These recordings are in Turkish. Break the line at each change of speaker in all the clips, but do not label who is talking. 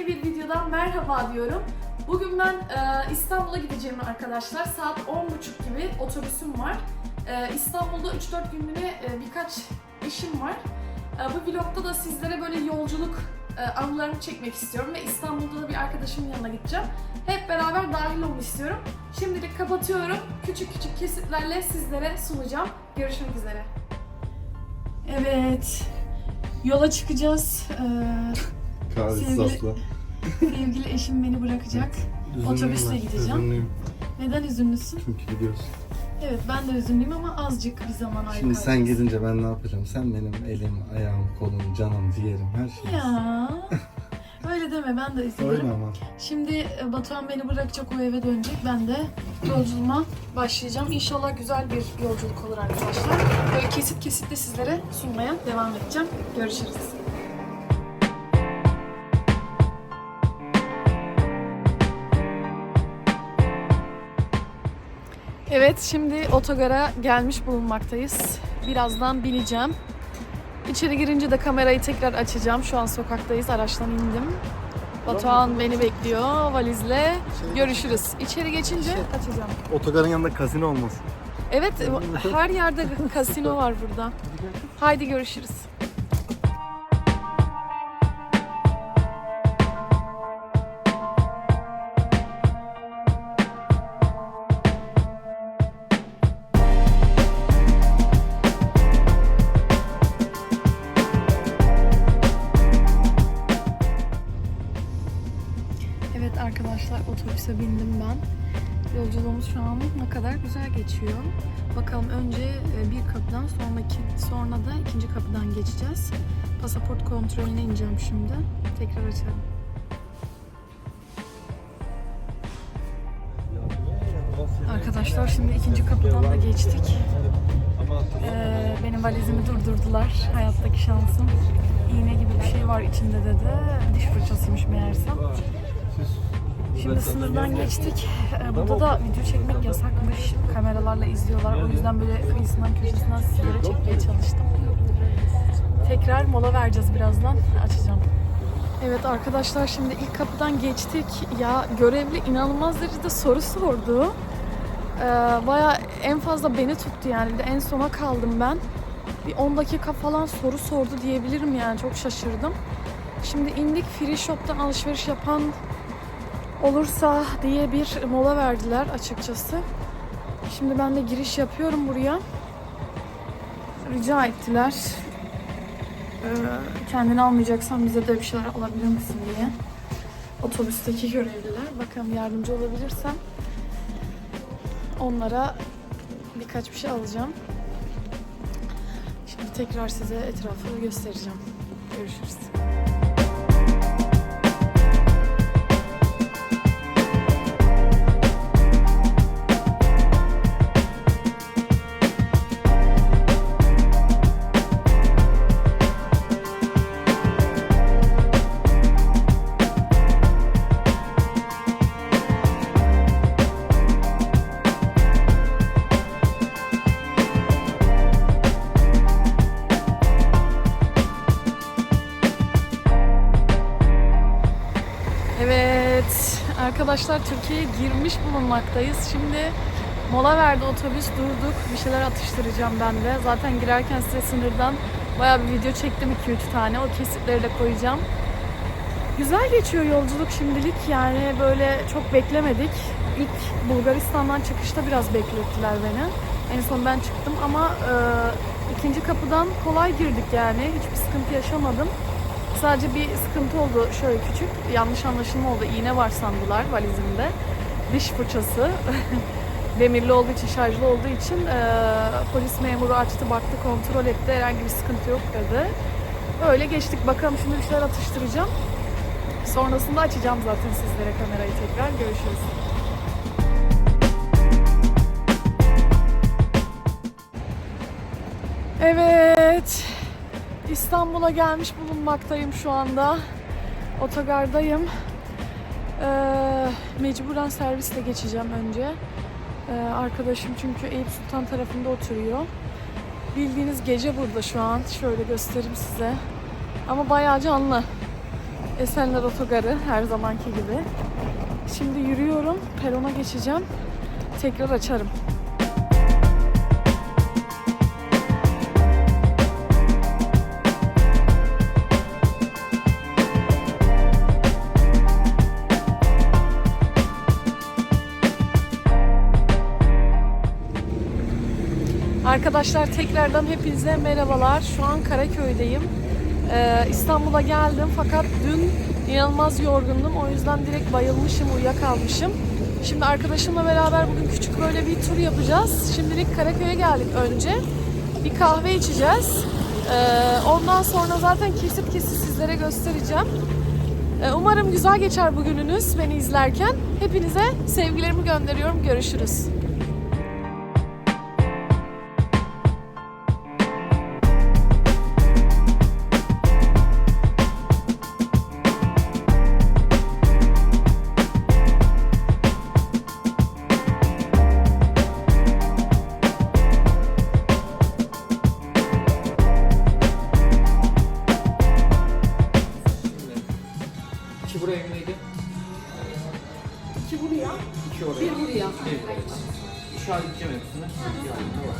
yeni bir videodan merhaba diyorum. Bugün ben e, İstanbul'a gideceğim arkadaşlar. Saat 10.30 gibi otobüsüm var. E, İstanbul'da 3-4 günlüğüne e, birkaç işim var. E, bu vlogda da sizlere böyle yolculuk e, anılarımı çekmek istiyorum ve İstanbul'da da bir arkadaşımın yanına gideceğim. Hep beraber dahil olmak istiyorum. Şimdilik kapatıyorum. Küçük küçük kesitlerle sizlere sunacağım. Görüşmek üzere. Evet. Yola çıkacağız. Ee,
Kahvesiz
Sevgili-
asla.
sevgili eşim beni bırakacak. Otobüsle gideceğim.
Üzünlüyüm
Neden üzünlüsün?
çünkü gidiyorsun.
Evet ben de üzünlüyüm ama azıcık bir zaman ayrı
Şimdi sen
kalacağız.
gidince ben ne yapacağım? Sen benim elim, ayağım, kolum, canım, ciğerim, her şeyim.
Ya. Öyle deme ben de
Öyle
üzülürüm.
ama.
Şimdi e, Batuhan beni bırakacak o eve dönecek. Ben de yolculuğuma başlayacağım. İnşallah güzel bir yolculuk olur arkadaşlar. Böyle kesit kesit de sizlere sunmaya devam edeceğim. Görüşürüz. Evet şimdi otogara gelmiş bulunmaktayız. Birazdan bineceğim. İçeri girince de kamerayı tekrar açacağım. Şu an sokaktayız. Araçtan indim. Batuhan beni bekliyor valizle. Görüşürüz. İçeri geçince açacağım.
Otogarın yanında kasino olmasın.
Evet her yerde kasino var burada. Haydi görüşürüz. Geçiyor. Bakalım önce e, bir kapıdan sonraki sonra da ikinci kapıdan geçeceğiz. Pasaport kontrolüne ineceğim şimdi. Tekrar açarım. Arkadaşlar şimdi ikinci kapıdan da geçtik. Ee, benim valizimi durdurdular. Hayattaki şansım. İğne gibi bir şey var içinde dedi. Diş fırçasıymış meğersem. Şimdi sınırdan geçtik. Ee, Burada da video çekmek yasakmış. Kameralarla izliyorlar. O yüzden böyle kıyısından köşesinden sizlere çekmeye çalıştım. Tekrar mola vereceğiz birazdan. Açacağım. Evet arkadaşlar şimdi ilk kapıdan geçtik. Ya görevli inanılmaz derecede soru sordu. Ee, Baya en fazla beni tuttu yani. Bir de en sona kaldım ben. Bir 10 dakika falan soru sordu diyebilirim yani. Çok şaşırdım. Şimdi indik Free Shop'tan alışveriş yapan olursa diye bir mola verdiler açıkçası. Şimdi ben de giriş yapıyorum buraya. Rica ettiler. Ee, kendini almayacaksan bize de bir şeyler alabilir misin diye. Otobüsteki görevliler. Bakalım yardımcı olabilirsem onlara birkaç bir şey alacağım. Şimdi tekrar size etrafı göstereceğim. Görüşürüz. Arkadaşlar Türkiye'ye girmiş bulunmaktayız. Şimdi mola verdi otobüs durduk. Bir şeyler atıştıracağım ben de. Zaten girerken size sınırdan bayağı bir video çektim 2-3 tane. O kesitleri de koyacağım. Güzel geçiyor yolculuk şimdilik. Yani böyle çok beklemedik. İlk Bulgaristan'dan çıkışta biraz beklettiler beni. En son ben çıktım ama e, ikinci kapıdan kolay girdik yani. Hiçbir sıkıntı yaşamadım. Sadece bir sıkıntı oldu şöyle küçük. Yanlış anlaşılma oldu. İğne var sandılar valizimde. Diş fırçası. Demirli olduğu için, şarjlı olduğu için e, polis memuru açtı, baktı, kontrol etti. Herhangi bir sıkıntı yok dedi. Öyle geçtik. Bakalım şimdi bir şeyler atıştıracağım. Sonrasında açacağım zaten sizlere kamerayı tekrar. Görüşürüz. Evet. İstanbul'a gelmiş bulunmaktayım şu anda. Otogardayım. Ee, mecburen servisle geçeceğim önce. Ee, arkadaşım çünkü Eyüp Sultan tarafında oturuyor. Bildiğiniz gece burada şu an. Şöyle göstereyim size. Ama bayağı canlı. Esenler Otogarı her zamanki gibi. Şimdi yürüyorum. Perona geçeceğim. Tekrar açarım. Arkadaşlar tekrardan hepinize merhabalar. Şu an Karaköy'deyim. Ee, İstanbul'a geldim fakat dün inanılmaz yorgundum. O yüzden direkt bayılmışım, uyuyakalmışım. Şimdi arkadaşımla beraber bugün küçük böyle bir tur yapacağız. Şimdilik Karaköy'e geldik önce. Bir kahve içeceğiz. Ee, ondan sonra zaten kesit kesit sizlere göstereceğim. Ee, umarım güzel geçer bugününüz beni izlerken. Hepinize sevgilerimi gönderiyorum. Görüşürüz.
İki buraya,
İki
oraya.
bir buraya.
Bir evet. Şu an gideceğim hepsine. Bir halinde var.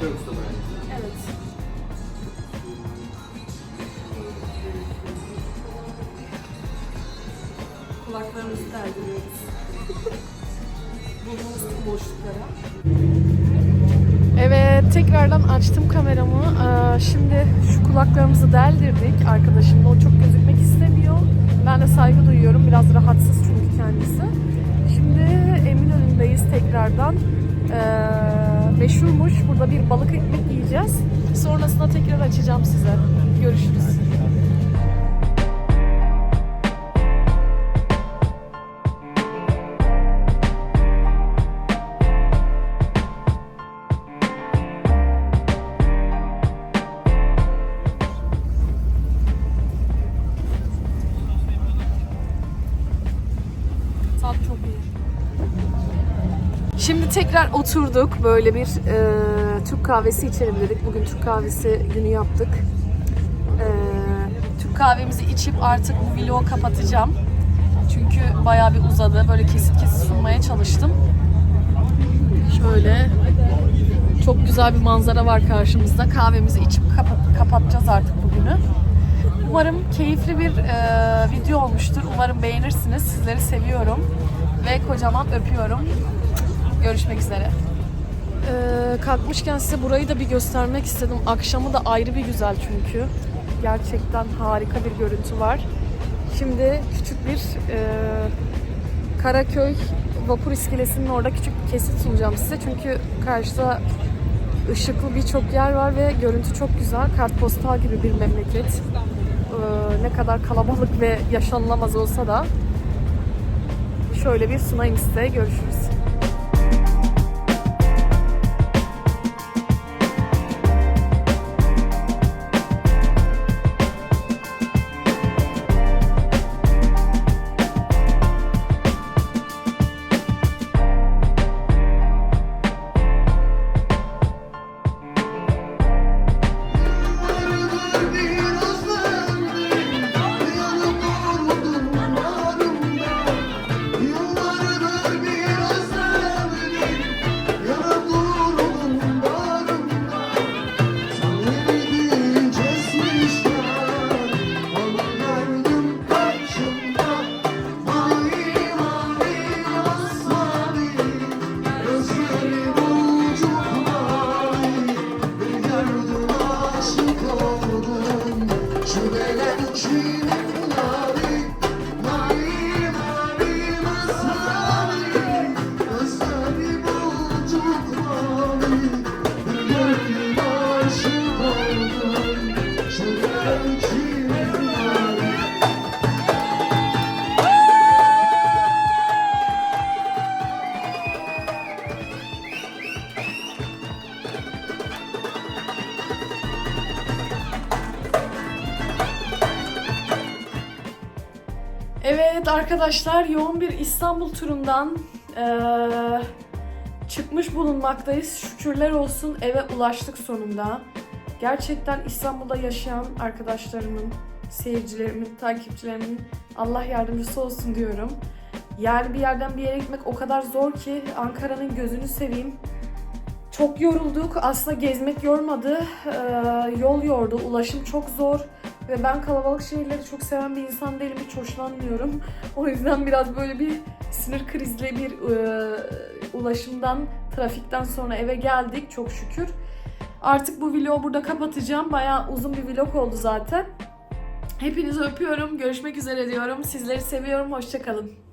Böyle usta buraya.
Evet. Kulaklarımızı derdiriyoruz. Burnumuz boşluklara. Evet, tekrardan açtım kameramı. Ee, Şimdi şu kulaklarımızı deldirdik arkadaşımla. O çok gözükmek istemiyor. Ben de saygı duyuyorum. Biraz rahatsız çünkü kendisi. Şimdi Eminönü'ndeyiz tekrardan. Ee, meşhurmuş. Burada bir balık ekmek yiyeceğiz. Sonrasında tekrar açacağım size. Görüşürüz. Şimdi tekrar oturduk. Böyle bir e, Türk kahvesi içelim dedik. Bugün Türk kahvesi günü yaptık. E, Türk kahvemizi içip artık bu vlogu kapatacağım. Çünkü bayağı bir uzadı. Böyle kesit kesit sunmaya çalıştım. Şöyle çok güzel bir manzara var karşımızda. Kahvemizi içip kapa- kapatacağız artık bugünü. Umarım keyifli bir e, video olmuştur. Umarım beğenirsiniz. Sizleri seviyorum. Ve kocaman öpüyorum. Görüşmek üzere. Ee, kalkmışken size burayı da bir göstermek istedim. Akşamı da ayrı bir güzel çünkü. Gerçekten harika bir görüntü var. Şimdi küçük bir e, Karaköy vapur iskelesinin orada küçük bir kesit sunacağım size. Çünkü karşıda ışıklı birçok yer var ve görüntü çok güzel. Kartpostal gibi bir memleket. Ee, ne kadar kalabalık ve yaşanılamaz olsa da şöyle bir sunayım size. Görüşürüz. Arkadaşlar yoğun bir İstanbul turundan eee, çıkmış bulunmaktayız. Şükürler olsun eve ulaştık sonunda. Gerçekten İstanbul'da yaşayan arkadaşlarımın, seyircilerimin, takipçilerimin Allah yardımcısı olsun diyorum. Yani bir yerden bir yere gitmek o kadar zor ki Ankara'nın gözünü seveyim. Çok yorulduk. Aslında gezmek yormadı. Ee, yol yordu. Ulaşım çok zor. Ve ben kalabalık şehirleri çok seven bir insan değilim. Hiç hoşlanmıyorum. O yüzden biraz böyle bir sinir krizli bir e, ulaşımdan, trafikten sonra eve geldik çok şükür. Artık bu vlogu burada kapatacağım. Bayağı uzun bir vlog oldu zaten. Hepinizi öpüyorum. Görüşmek üzere diyorum. Sizleri seviyorum. Hoşçakalın.